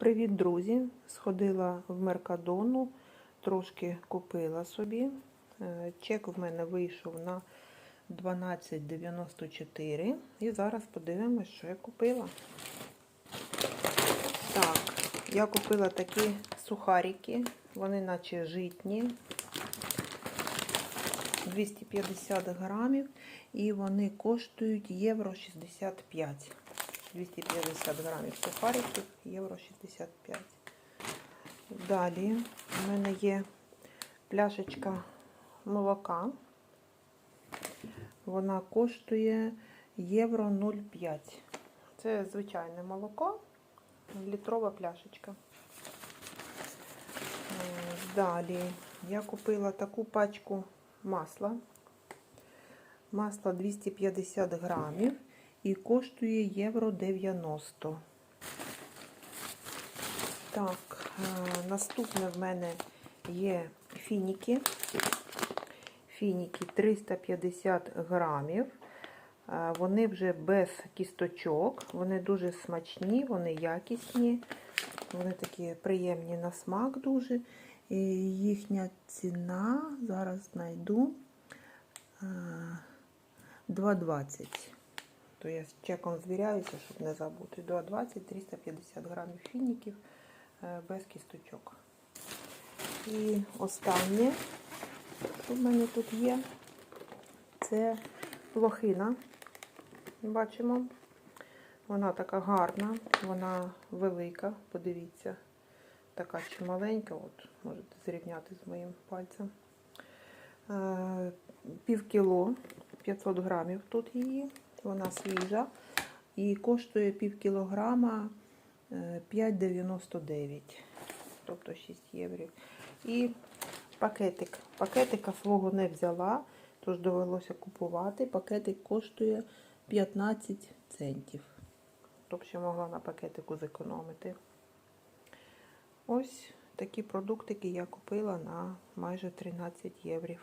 Привіт, друзі! Сходила в Меркадону, трошки купила собі. Е, Чек в мене вийшов на 12,94. І зараз подивимось, що я купила. Так, я купила такі сухарики, вони наче житні. 250 грамів, і вони коштують євро 65. 250 грамів сухариків, євро 65. Далі в мене є пляшечка молока. Вона коштує євро 0,5. Це звичайне молоко, літрова пляшечка. Далі я купила таку пачку масла. Масло 250 грамів і коштує євро 90. Так, е, наступне в мене є фініки. Фініки 350 грамів. Е, Вони вже без кісточок, вони дуже смачні, вони якісні, вони такі приємні на смак дуже. І їхня ціна, зараз знайду е, 2,20. То я з чеком звіряюся, щоб не забути. 2,20, 350 грамів фініків е, без кісточок. І останнє, що в мене тут є, це лохина. Бачимо. Вона така гарна, вона велика, подивіться. Така чи маленька, от можете зрівняти з моїм пальцем. Е, Пів кіло, 500 грамів тут її, вона свіжа. І коштує пів кілограма е, 5,99, тобто 6 євро. І пакетик. Пакетика свого не взяла, тож довелося купувати. Пакетик коштує 15 центів. Тобто ще могла на пакетику зекономити. Ось такі продуктики я купила на майже 13 євро.